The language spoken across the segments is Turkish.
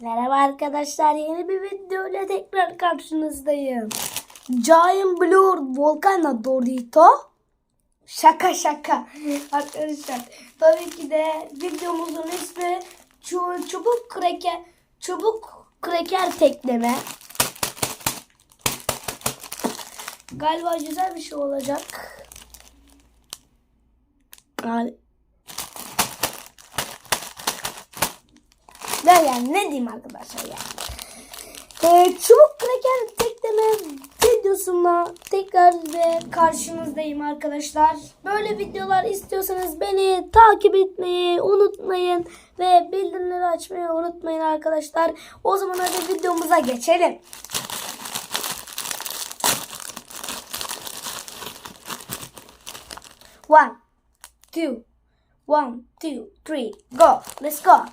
Merhaba arkadaşlar yeni bir video ile tekrar karşınızdayım. Giant Blur Volcano Dorito. Şaka şaka. Arkadaşlar tabii ki de videomuzun ismi çu- çubuk kreker çubuk kreker tekleme. Galiba güzel bir şey olacak. Gal- Ne yani ne diyeyim arkadaşlar ya. Ee, çubuk kraker tekleme videosuna tekrar ve karşınızdayım arkadaşlar. Böyle videolar istiyorsanız beni takip etmeyi unutmayın ve bildirimleri açmayı unutmayın arkadaşlar. O zaman hadi videomuza geçelim. One, two, one, two, three, go. Let's go.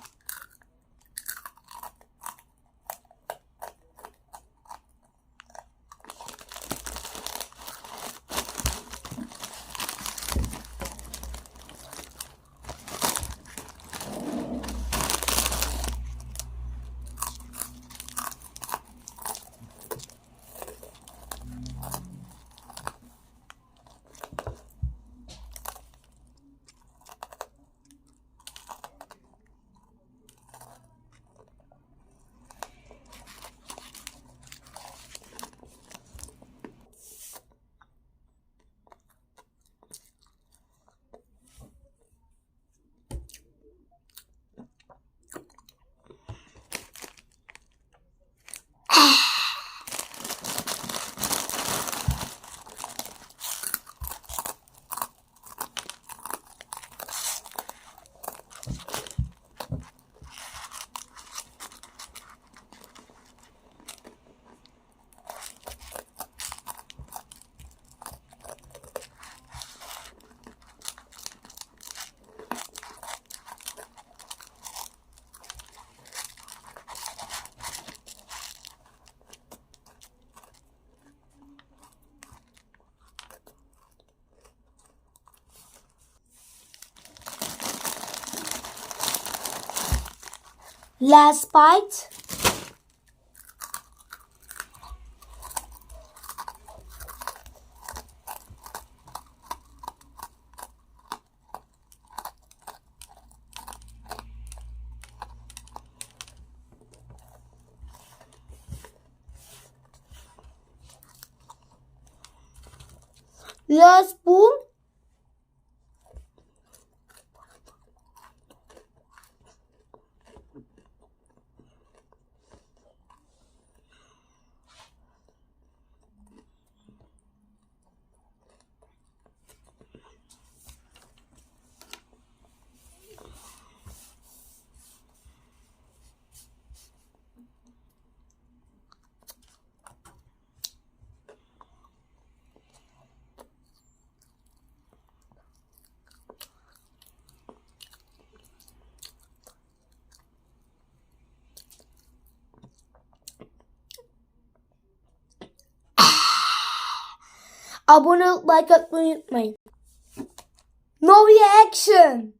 Last bite. Last spoon. Abone olup like atmayı unutmayın. No reaction.